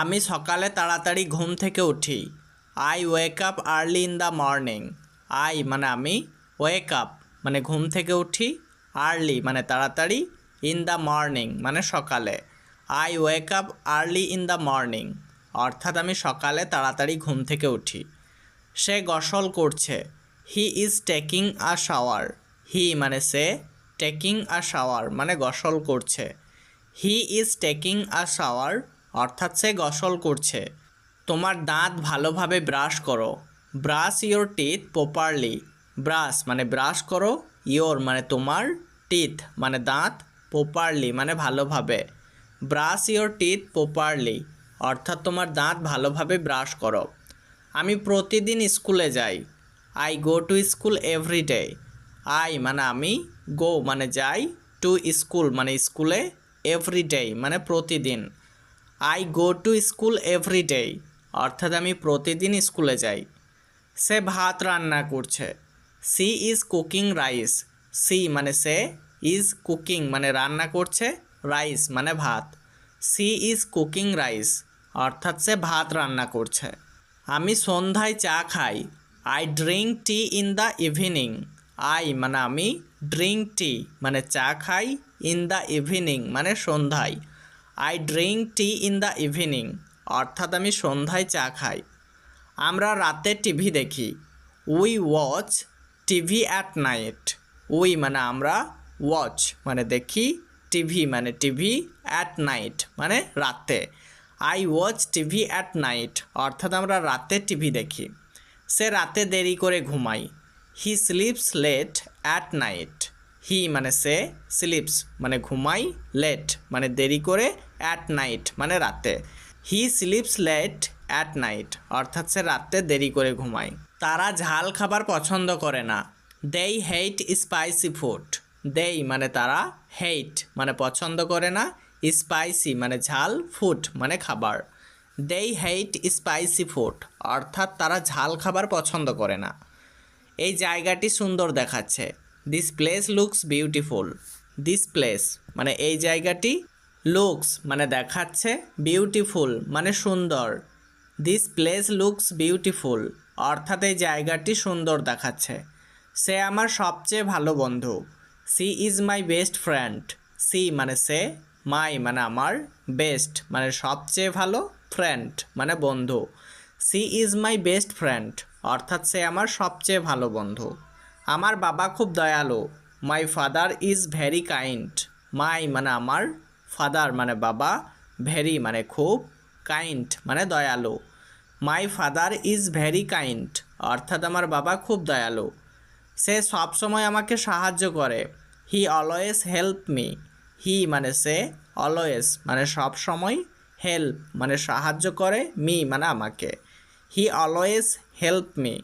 আমি সকালে তাড়াতাড়ি ঘুম থেকে উঠি। I wake up early in the morning I মানে আমি ওয়েক আপ মানে ঘুম থেকে উঠি আর্লি মানে তাড়াতাড়ি ইন দ্য মর্নিং মানে সকালে। I wake up early in the morning অর্থাৎ আমি সকালে তাড়াতাড়ি ঘুম থেকে উঠি। সে গসল করছে। He is taking a shower he মানে সে টেকিং আ শাওয়ার মানে গসল করছে। He is taking a shower অর্থাৎ সে গসল করছে। তোমার দাঁত ভালোভাবে ব্রাশ করো। Brush your teeth properly. Brush মানে ব্রাশ করো ইয়োর মানে তোমার টিথ মানে দাঁত প্রপারলি মানে ভালোভাবে। ব্রাশ ইয়োর টিথ প্রপারলি, অর্থাৎ তোমার দাঁত ভালোভাবে ব্রাশ করো। আমি প্রতিদিন স্কুলে যাই। I go to school every day. I মানে আমি গো মানে যাই টু স্কুল মানে স্কুলে এভরি ডে মানে প্রতিদিন। I go to school every day অর্থাৎ আমি প্রতিদিন স্কুলে যাই। সে ভাত রান্না করছে। She is cooking rice. She মানে সে ইজ কুকিং মানে রান্না করছে। রাইস মানে ভাত। She is cooking rice. অর্থাৎ সে ভাত রান্না করছে। আমি সন্ধ্যায় চা খাই। I drink tea in the evening I মানে আমি ড্রিঙ্ক টি মানে চা খাই ইন দ্য ইভিনিং মানে সন্ধ্যায়। I drink tea in the evening অর্থাৎ আমি সন্ধ্যায় চা খাই। আমরা রাতে টিভি দেখি। We watch TV at night we মানে আমরা ওয়াচ মানে দেখি টিভি মানে টিভি অ্যাট নাইট মানে রাতে। I watch TV at night অর্থাৎ আমরা রাতে টিভি দেখি। সে রাতে দেরি করে ঘুমাই। He sleeps late at night he মানে সে স্লিপস মানে ঘুমাই লেট মানে দেরি করে অ্যাট নাইট মানে রাতে। He sleeps late at night অর্থাৎ সে রাতে দেরি করে ঘুমায়। তারা ঝাল খাবার পছন্দ করে না। দেই হেইট স্পাইসি ফুড দেই মানে তারা হেইট মানে পছন্দ করে না। স্পাইসি মানে ঝাল ফুড মানে খাবার। দেই হেইট স্পাইসি ফুড অর্থাৎ তারা ঝাল খাবার পছন্দ করে না। এই জায়গাটি সুন্দর দেখাচ্ছে। This place looks beautiful this place মানে এই জায়গাটি লুকস মানে দেখাচ্ছে বিউটিফুল মানে সুন্দর। দিস প্লেস লুকস বিউটিফুল অর্থাৎ এই জায়গাটি সুন্দর দেখাচ্ছে। সে আমার সবচেয়ে ভালো বন্ধু। She is my best friend she মানে সে মাই মানে আমার বেস্ট মানে সবচেয়ে ভালো ফ্রেন্ড মানে বন্ধু। She is my best friend অর্থাৎ সে আমার সবচেয়ে ভালো বন্ধু। আমার বাবা খুব দয়ালু। My father is very kind my মানে আমার ফাদার মানে বাবা ভেরি মানে খুব কাইন্ড মানে দয়ালু। My father is very kind অর্থাৎ আমার বাবা খুব দয়ালু। সে সবসময় আমাকে সাহায্য করে। He always help me he মানে সে অলওয়েজ মানে সব সময় হেল্প মানে সাহায্য করে মি মানে আমাকে। হি অলওয়েজ হেল্প মি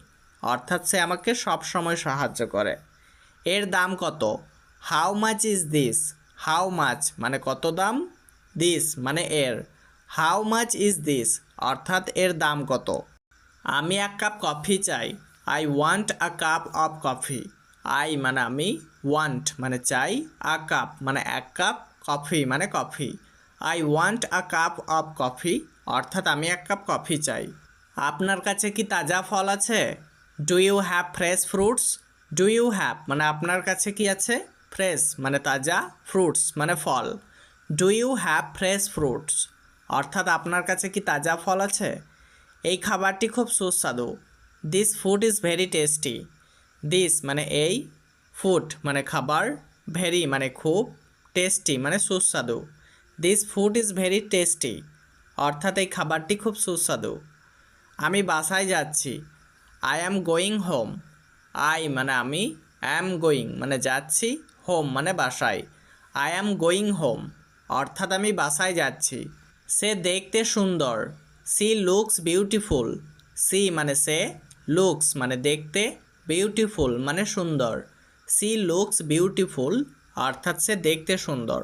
অর্থাৎ সে আমাকে সব সময় সাহায্য করে। এর দাম কত? How much is this how much মানে কত দাম? দিস মানে এর। হাউ মাচ ইজ দিস অর্থাৎ এর দাম কত? আমি এক কাপ কফি চাই। I want a cup of coffee I মানে আমি ওয়ান্ট মানে চাই আ কাপ মানে এক কাপ কফি মানে coffee I want a cup of coffee অর্থাৎ আমি এক কাপ কফি চাই। আপনার কাছে কি তাজা ফল আছে? Do you have fresh fruits do you have মানে আপনার কাছে কি আছে? ফ্রেশ মানে তাজা ফ্রুটস মানে ফল। Do you have fresh fruits অর্থাৎ আপনার কাছে কি তাজা ফল আছে? এই খাবারটি খুব সুস্বাদু। This food is very tasty this মানে এই ফুড মানে খাবার ভেরি মানে খুব টেস্টি মানে সুস্বাদু। This food is very tasty অর্থাৎ এই খাবারটি খুব সুস্বাদু। আমি বাসায় যাচ্ছি। I am going home I মানে আমি অ্যাম গোয়িং মানে যাচ্ছি হোম মানে বাসায়। আই অ্যাম গোয়িং হোম অর্থাৎ আমি বাসায় যাচ্ছি। সে দেখতে সুন্দর, সি লুকস বিউটিফুল সি মানে সে লুকস মানে দেখতে বিউটিফুল মানে সুন্দর। সি লুকস বিউটিফুল অর্থাৎ সে দেখতে সুন্দর।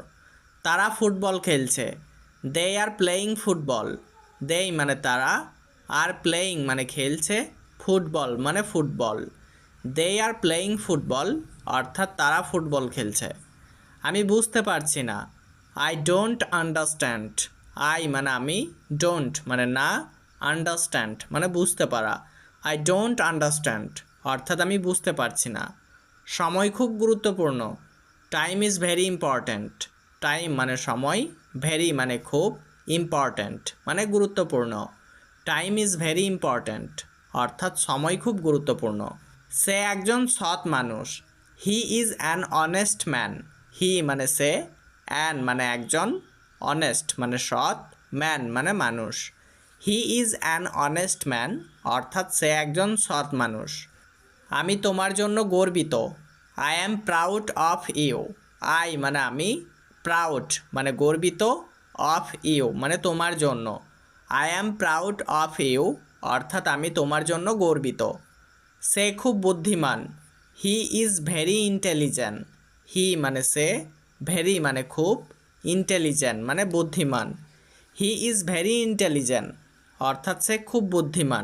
তারা ফুটবল খেলছে। দে আর প্লেয়িং ফুটবল দেই মানে তারা আর প্লেয়িং মানে খেলছে। ফুটবল মানে football. They are playing football অর্থাৎ তারা ফুটবল খেলছে। আমি বুঝতে পারছি না। আই ডোন্ট আন্ডারস্ট্যান্ড আই মানে আমি ডোন্ট মানে না আন্ডারস্ট্যান্ড মানে বুঝতে পারা। আই ডোন্ট আন্ডারস্ট্যান্ড অর্থাৎ আমি বুঝতে পারছি না। সময় খুব গুরুত্বপূর্ণ। Time is very important time মানে সময় ভেরি মানে খুব ইম্পর্ট্যান্ট মানে গুরুত্বপূর্ণ। টাইম ইজ ভেরি ইম্পর্ট্যান্ট অর্থাৎ সময় খুব গুরুত্বপূর্ণ। সে একজন সৎ মানুষ। He is an honest man he মানে সে অ্যান মানে একজন অনেস্ট মানে সৎ ম্যান মানে মানুষ। He is an honest man অর্থাৎ সে একজন সৎ মানুষ। আমি তোমার জন্য গর্বিত। I am proud of you I মানে আমি প্রাউড মানে গর্বিত অফ ইউ মানে তোমার জন্য। I am proud of you অর্থাৎ আমি তোমার জন্য গর্বিত। সে খুব বুদ্ধিমান। He is very intelligent he মানে সে ভেরি মানে খুব ইন্টেলিজেন্ট মানে বুদ্ধিমান। হি ইজ ভেরি ইন্টেলিজেন্ট অর্থাৎ সে খুব বুদ্ধিমান।